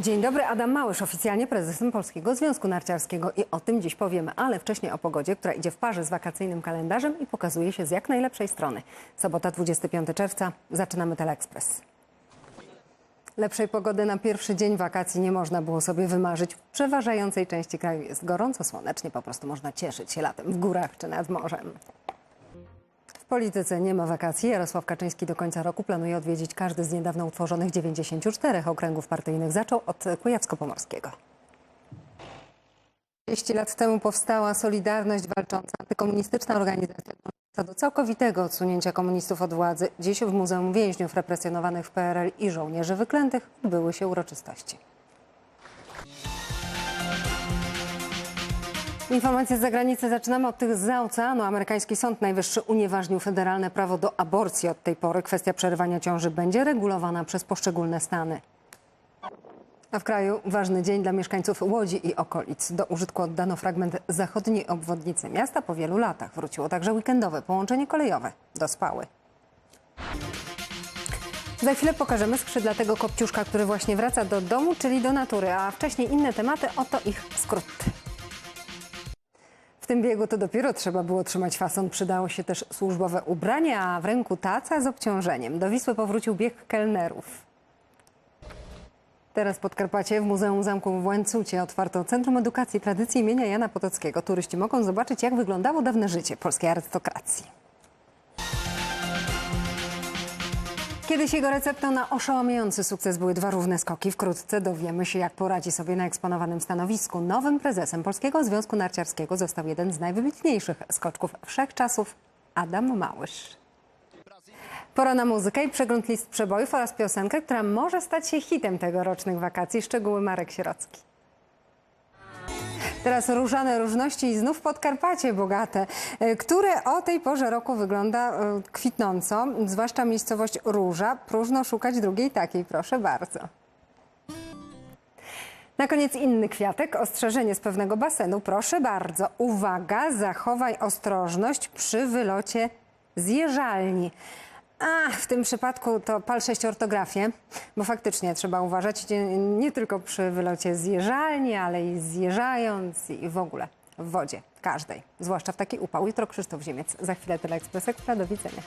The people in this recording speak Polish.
Dzień dobry, Adam Małysz, oficjalnie prezesem Polskiego Związku Narciarskiego i o tym dziś powiemy, ale wcześniej o pogodzie, która idzie w parze z wakacyjnym kalendarzem i pokazuje się z jak najlepszej strony. Sobota 25 czerwca, zaczynamy Teleekspres. Lepszej pogody na pierwszy dzień wakacji nie można było sobie wymarzyć. W przeważającej części kraju jest gorąco, słonecznie, po prostu można cieszyć się latem w górach czy nad morzem. Polityce nie ma wakacji. Jarosław Kaczyński do końca roku planuje odwiedzić każdy z niedawno utworzonych 94 okręgów partyjnych. Zaczął od Kujawsko-Pomorskiego. 30 lat temu powstała Solidarność Walcząca, antykomunistyczna organizacja do całkowitego odsunięcia komunistów od władzy. Dziś w Muzeum Więźniów Represjonowanych w PRL i Żołnierzy Wyklętych odbyły się uroczystości. Informacje z zagranicy zaczynamy od tych z oceanu. Amerykański Sąd Najwyższy unieważnił federalne prawo do aborcji. Od tej pory kwestia przerywania ciąży będzie regulowana przez poszczególne stany. A w kraju ważny dzień dla mieszkańców Łodzi i okolic. Do użytku oddano fragment zachodniej obwodnicy miasta. Po wielu latach wróciło także weekendowe połączenie kolejowe do Spały. Za chwilę pokażemy skrzydlatego kopciuszka, który właśnie wraca do domu, czyli do natury. A wcześniej inne tematy, oto ich skrót. Tym biegu to dopiero trzeba było trzymać fason. Przydało się też służbowe ubranie, a w ręku taca z obciążeniem. Do Wisły powrócił bieg kelnerów. Teraz Podkarpacie w Muzeum Zamku w Łańcucie otwarto Centrum Edukacji i Tradycji imienia Jana Potockiego. Turyści mogą zobaczyć, jak wyglądało dawne życie polskiej arystokracji. Kiedyś jego receptą na oszałamiający sukces były dwa równe skoki. Wkrótce dowiemy się, jak poradzi sobie na eksponowanym stanowisku. Nowym prezesem Polskiego Związku Narciarskiego został jeden z najwybitniejszych skoczków wszechczasów, Adam Małysz. Pora na muzykę i przegląd list przebojów oraz piosenkę, która może stać się hitem tegorocznych wakacji. Szczegóły Marek Sierocki. Teraz różane różności i znów Podkarpacie bogate, e, które o tej porze roku wygląda e, kwitnąco, zwłaszcza miejscowość Róża. Próżno szukać drugiej takiej, proszę bardzo. Na koniec inny kwiatek, ostrzeżenie z pewnego basenu. Proszę bardzo, uwaga, zachowaj ostrożność przy wylocie z jeżalni. A, w tym przypadku to pal sześć ortografię, bo faktycznie trzeba uważać nie, nie tylko przy wylocie z jeżalni, ale i zjeżdżając i w ogóle w wodzie, każdej, zwłaszcza w taki upał. Jutro Krzysztof Ziemiec, za chwilę Teleekspres Ekstra, do widzenia.